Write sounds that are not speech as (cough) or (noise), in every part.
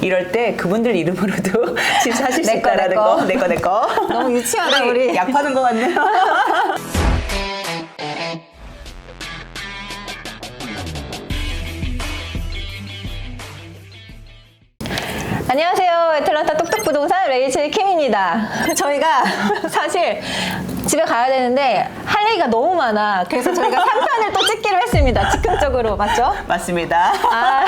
이럴 때 그분들 이름으로도 (laughs) 집 사실 수 내 거, 내 있다라는 거. 거, 내 거, 내 거. (laughs) 너무 유치하다 우리. 약 파는 것 같네요. (laughs) 안녕하세요. 애틀란타 똑똑 부동산 레이첼 킴입니다. 저희가 사실 집에 가야 되는데 할 얘기가 너무 많아. 그래서 저희가 3편을 또 찍기로 했습니다. 즉흥적으로. 맞죠? 맞습니다. 아,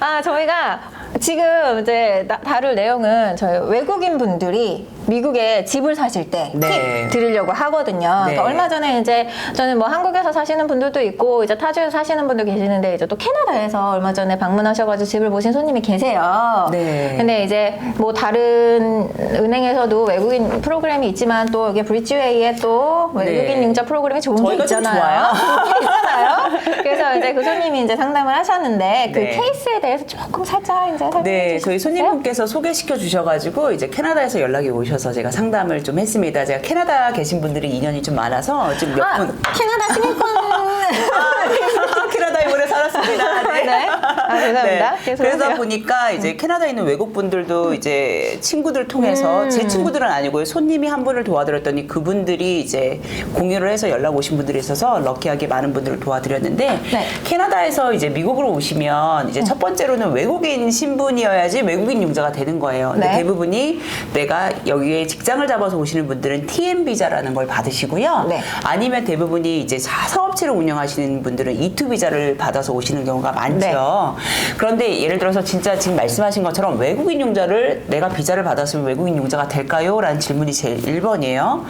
아, 저희가 지금 이제 나- 다룰 내용은 저희 외국인 분들이 미국에 집을 사실 때 팁 네. 드리려고 하거든요. 네. 그러니까 얼마 전에 이제 저는 뭐 한국에서 사시는 분들도 있고 이제 타주에서 사시는 분도 계시는데 이제 또 캐나다에서 얼마 전에 방문하셔가지고 집을 보신 손님이 계세요. 네. 근데 이제 뭐 다른 은행에서도 외국인 프로그램이 있지만 또 이게 브릿지웨이에 또 외국인 네. 융자 프로그램이 좋은 게 있잖아요. (laughs) 있잖아요. 그래서 이제 그 손님이 이제 상담을 하셨는데 그 네. 케이스에 대해서 조금 살짝 이제 설명해 네, 저희? 손님분께서 소개시켜 주셔가지고 이제 캐나다에서 연락이 오 셔서 제가 상담을 좀 했습니다. 제가 캐나다 계신 분들이 인연이 좀 많아서 지금 몇 아, 분. 캐나다 시민권. 아, 캐나다에 오래 살았습니다. 네. 아, 죄송합니다. 계속하세요. 그러다 보니까 이제 캐나다에 있는 외국 분들도 이제 친구들 통해서 음. 제 친구들은 아니고요. 손님이 한 분을 도와드렸더니 그분들이 이제 공유를 해서 연락 오신 분들이 있어서 럭키하게 많은 분들을 도와드렸는데 네. 음. 캐나다에서 이제 미국으로 오시면 이제 첫 번째로는 외국인 신분이어야지 외국인 융자가 되는 거예요. 근데 네. 대부분이 내가 여기에 직장을 잡아서 오시는 분들은 TN 비자라는 걸 받으시고요. 네. 아니면 대부분이 이제 사- 사업체를 운영하시는 분들은 E2 비자를 받아서 오시는 경우가 많죠. 그런데 예를 들어서 진짜 지금 말씀하신 것처럼 외국인 융자를 내가 비자를 받았으면 외국인 융자가 될까요? 라는 질문이 제일 1번이에요.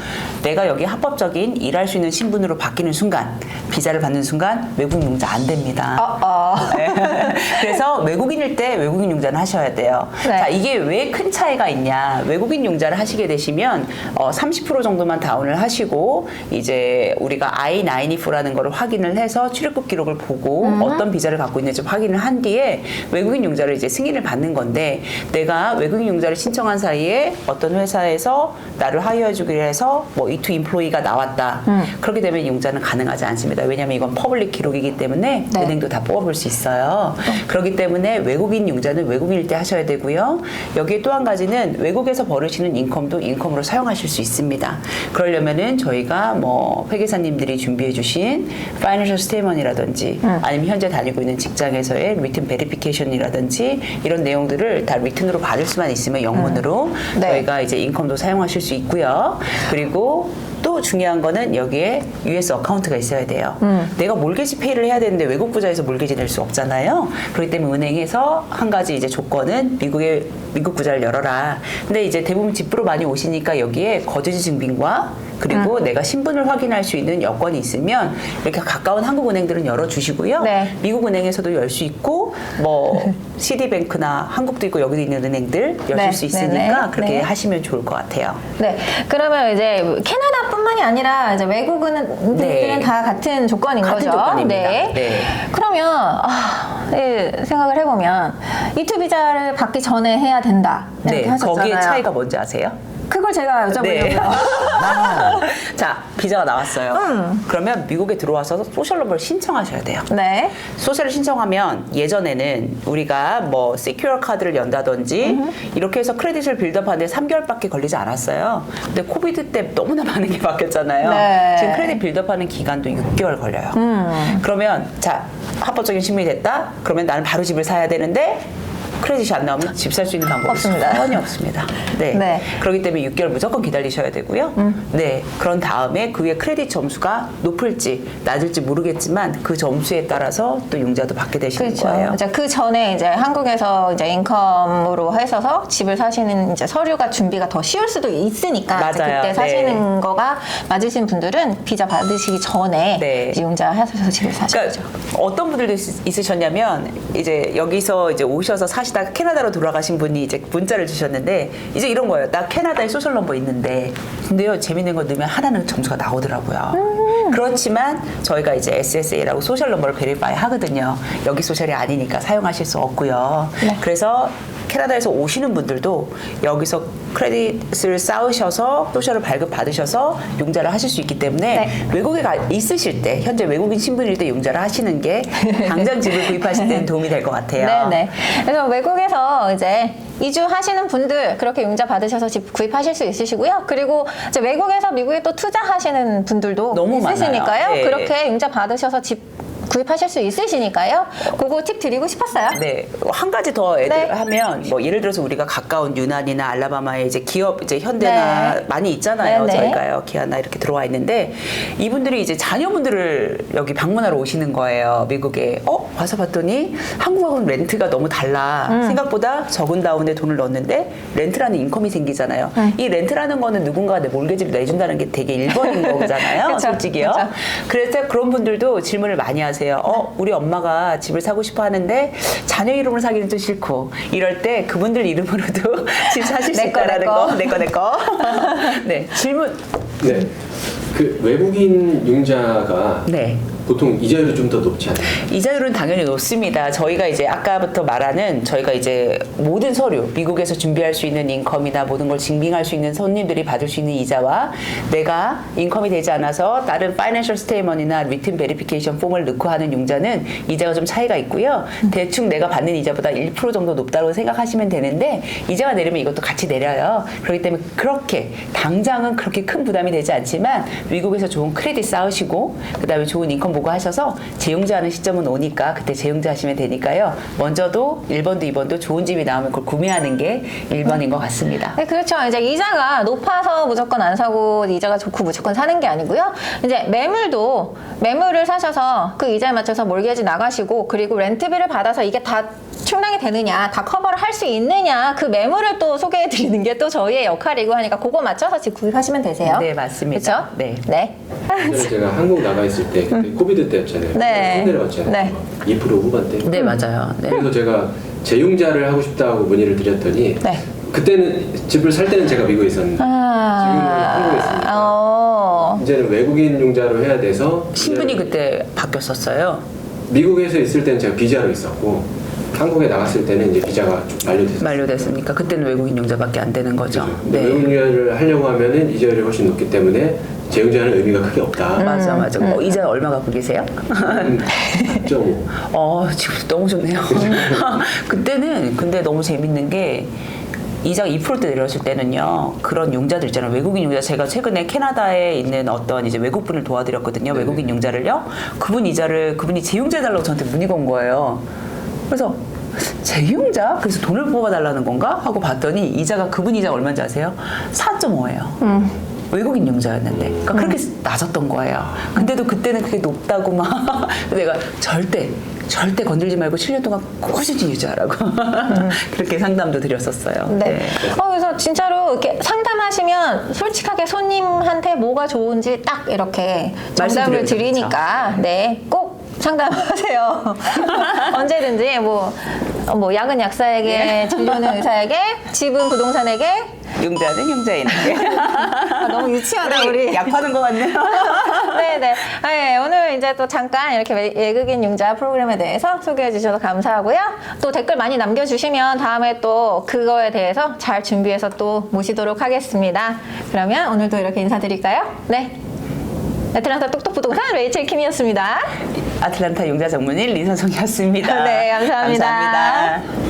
내가 여기 합법적인 일할 수 있는 신분으로 바뀌는 순간, 비자를 받는 순간 외국인 융자 안 됩니다. 어, 어. 네. (laughs) 그래서 외국인일 때 외국인 융자는 하셔야 돼요. 네. 자, 이게 왜 큰 차이가 있냐. 외국인 융자를 하시게 되시면 어, 30% 정도만 다운을 하시고 이제 우리가 I-94라는 거를 확인을 해서 출입국 기록을 보고 음. 어떤 비자를 갖고 있는지 확인을 한 뒤에 외국인 융자를 이제 승인을 받는 건데 내가 외국인 융자를 신청한 사이에 어떤 회사에서 나를 하이어 주기로 해서 뭐 E2 인플로이가 나왔다. 음. 그렇게 되면 융자는 가능하지 않습니다. 왜냐하면 이건 퍼블릭 기록이기 때문에 네. 은행도 다 뽑아볼 수 있어요. 그렇기 때문에 외국인 융자는 외국인일 때 하셔야 되고요. 여기에 또 한 가지는 외국에서 벌으시는 인컴도 인컴으로 사용하실 수 있습니다. 그러려면은 저희가 뭐 회계사님들이 준비해 주신 파이낸셜 스테이먼이라든지 아니면 현재 다니고 있는 직장에서의 리튼 베리피케이션이라든지 이런 내용들을 다 리튼으로 받을 수만 있으면 영문으로 네. 저희가 이제 인컴도 사용하실 수 있고요. 그리고 또 중요한 거는 여기에 US 어카운트가 있어야 돼요. 내가 몰개지 페이를 해야 되는데 외국 부자에서 몰개지 낼 수 없잖아요. 그렇기 때문에 은행에서 한 가지 이제 조건은 미국의 미국 부자를 열어라. 근데 이제 대부분 집부로 많이 오시니까 여기에 거주지 증빙과 그리고 내가 신분을 확인할 수 있는 여건이 있으면 이렇게 가까운 한국 은행들은 열어 주시고요. 네. 미국 은행에서도 열 수 있고 뭐 (laughs) 시디뱅크나 한국도 있고 여기도 있는 은행들 여실 네, 수 네, 있으니까 네, 그렇게 네. 하시면 좋을 것 같아요. 네. 그러면 이제 캐나다 뿐만이 아니라 이제 외국은들은 네. 다 같은 조건인 같은 거죠. 조건입니다. 네. 그러면 아, 네, 생각을 해보면 이투 비자를 받기 전에 해야 된다. 이렇게 네, 하셨잖아요. 거기에 차이가 뭔지 아세요? 그걸 제가 여쭤보려고요. 네. (laughs) 자, 비자가 나왔어요. 음. 그러면 미국에 들어와서 소셜 넘버를 신청하셔야 돼요. 네. 소셜을 신청하면 예전에는 우리가 뭐 시큐어 카드를 연다든지 이렇게 해서 크레딧을 빌드업하는데 3개월밖에 걸리지 않았어요. 근데 코비드 때 너무나 (laughs) 많은 게 바뀌었잖아요. 네. 지금 크레딧 빌드업하는 기간도 6개월 걸려요. 음. 그러면 자 합법적인 신분이 됐다. 그러면 나는 바로 집을 사야 되는데 크레딧이 안 나오면 집 살 수 있는 방법이 없습니다. 전혀 없습니다. 네. 네. 그렇기 때문에 6개월 무조건 기다리셔야 되고요. 네. 그런 다음에 그 위에 크레딧 점수가 높을지 낮을지 모르겠지만 그 점수에 따라서 또 융자도 받게 되시는 그렇죠. 거예요. 이제 그 전에 이제 한국에서 이제 인컴으로 하셔서 집을 사시는 이제 서류가 준비가 더 쉬울 수도 있으니까 맞아요. 그때 네. 사시는 거가 맞으신 분들은 비자 받으시기 전에 네. 이제 융자 하셔서 집을 사시죠. 그러니까 어떤 분들도 있- 있으셨냐면 이제 여기서 이제 오셔서 사시 다가 캐나다로 돌아가신 분이 이제 문자를 주셨는데 이제 이런 거예요. 나 캐나다에 소셜 넘버 있는데 근데요 재밌는 거 넣으면 하나는 점수가 나오더라고요. 음. 그렇지만 저희가 이제 SSA라고 소셜 넘버를 베리파이 하거든요. 여기 소셜이 아니니까 사용하실 수 없고요. 네. 그래서 캐나다에서 오시는 분들도 여기서 크레딧을 쌓으셔서 소셜을 발급 받으셔서 융자를 하실 수 있기 때문에 네. 외국에 가 있으실 때 현재 외국인 신분일 때 융자를 하시는 게 (laughs) 당장 집을 구입하실 때는 도움이 될 것 같아요. 네 네. 그래서 외국에서 이제 이주하시는 분들 그렇게 융자 받으셔서 집 구입하실 수 있으시고요. 그리고 이제 외국에서 미국에 또 투자하시는 분들도 너무 있으시니까요. 네. 그렇게 융자 받으셔서 집 구입하실 수 있으시니까요. 그거 팁 드리고 싶었어요. 네, 한 가지 더 애들 네. 하면 뭐 예를 들어서 우리가 가까운 유난이나 알라바마에 이제 기업 이제 현대나 네. 많이 있잖아요. 네, 네. 저희가요 기아나 이렇게 들어와 있는데 이분들이 이제 자녀분들을 여기 방문하러 오시는 거예요. 미국에 어 와서 봤더니 한국하고는 렌트가 너무 달라. 음. 생각보다 적은 다운에 돈을 넣었는데 렌트라는 인컴이 생기잖아요. 네. 이 렌트라는 거는 누군가 내 몰개지를 내준다는 게 되게 일본인 (laughs) 거잖아요. 그쵸, 솔직히요. 그쵸. 그래서 그런 분들도 질문을 많이 하세요. 어, 우리 엄마가 집을 사고 싶어 하는데 자녀 이름으로 사기는 좀 싫고 이럴 때 그분들 이름으로도 (laughs) 집 사실 수 있다라는 거. 거. 내 거, 내 (laughs) 거. 네, 질문. 네. 그 외국인 융자가 네. 보통 이자율이 좀 더 높지 않나요? 이자율은 당연히 높습니다. 저희가 이제 아까부터 말하는 저희가 이제 모든 서류, 미국에서 준비할 수 있는 인컴이나 모든 걸 증빙할 수 있는 손님들이 받을 수 있는 이자와 내가 인컴이 되지 않아서 다른 파이낸셜 스테이먼이나 리튼 베리피케이션 폼을 넣고 하는 융자는 이자가 좀 차이가 있고요. 대충 내가 받는 이자보다 1% 정도 높다고 생각하시면 되는데 이자가 내리면 이것도 같이 내려요. 그렇기 때문에 그렇게 당장은 그렇게 큰 부담이 되지 않지만 미국에서 좋은 크레딧 쌓으시고 그다음에 좋은 인컴 보고 하셔서 재용자하는 시점은 오니까 그때 재용자 하시면 되니까요. 먼저도 1번도 2번도 좋은 집이 나오면 그걸 구매하는 게 1번인 것 같습니다. 네, 그렇죠. 이제 이자가 높아서 무조건 안 사고 이자가 좋고 무조건 사는 게 아니고요. 이제 매물도 매물을 사셔서 그 이자에 맞춰서 몰개지 나가시고 그리고 렌트비를 받아서 이게 다 충당이 되느냐, 다 커버를 할 수 있느냐, 그 매물을 또 소개해 드리는 게 또 저희의 역할이고 하니까 그거 맞춰서 집 구입하시면 되세요. 네, 맞습니다. 그렇죠? 네. 네. 예전에 제가 한국 나가 있을 때 그때 코비드 때였잖아요. 네. 손내려왔잖아요. 네. 2% 후반대. 네, 맞아요. 네. 그래서 제가 재융자를 하고 싶다고 문의를 드렸더니 네. 그때는 집을 살 때는 제가 미국에 있었는데 지금은 한국에 있으니까 어. 이제는 외국인 융자로 해야 돼서 신분이 이제는 그때 바뀌었었어요. 미국에서 있을 때는 제가 비자로 있었고 한국에 나갔을 때는 이제 비자가 좀 만료됐어요. 만료됐으니까 그때는 외국인 용자밖에 안 되는 거죠. 근데 네. 외국인 융자를 하려고 하면은 이자율이 훨씬 높기 때문에 재융자는 의미가 크게 없다. 맞아, 맞아. 어, 이자 얼마 갖고 계세요? 음, 좀 (laughs) 어, 지금 너무 좋네요. (laughs) 그때는 근데 너무 재밌는 게 이자가 2%대 내렸을 때는요 그런 용자들 있잖아요. 외국인 용자. 제가 최근에 캐나다에 있는 어떤 이제 외국분을 도와드렸거든요 네네. 외국인 용자를요. 그분 이자를 그분이 재용자 해달라고 저한테 문의가 온 거예요. 그래서 재용자? 그래서 돈을 뽑아달라는 건가? 하고 봤더니 이자가 그분 이자 얼마인지 아세요? 4.5예요 외국인 용자였는데 그러니까 그렇게 낮았던 거예요. 근데도 그때는 그게 높다고 막 (laughs) 내가 절대 절대 건들지 말고 7년 동안 꾸준히 유지하라고 (laughs) 그렇게 상담도 드렸었어요. 네. 어, 그래서 진짜로 이렇게 상담하시면 솔직하게 손님한테 뭐가 좋은지 딱 이렇게 정답을 말씀드려야죠. 드리니까 네, 꼭 상담하세요. (laughs) 언제든지 뭐, 어, 뭐 약은 약사에게, 진료는 의사에게, 집은 부동산에게. 용자는 용자인에게 아, 너무 유치하다 우리. 약 파는 것 같네요. 네네. (laughs) 네, 오늘 이제 또 잠깐 이렇게 외- 외국인 융자 프로그램에 대해서 소개해 주셔서 감사하고요. 또 댓글 많이 남겨주시면 다음에 또 그거에 대해서 잘 준비해서 또 모시도록 하겠습니다. 그러면 오늘도 이렇게 인사드릴까요? 네. 애틀란타 똑똑 부동산 레이첼 킴이었습니다. 아틀란타 용자 전문의 리선성이었습니다. 네, 감사합니다. 감사합니다.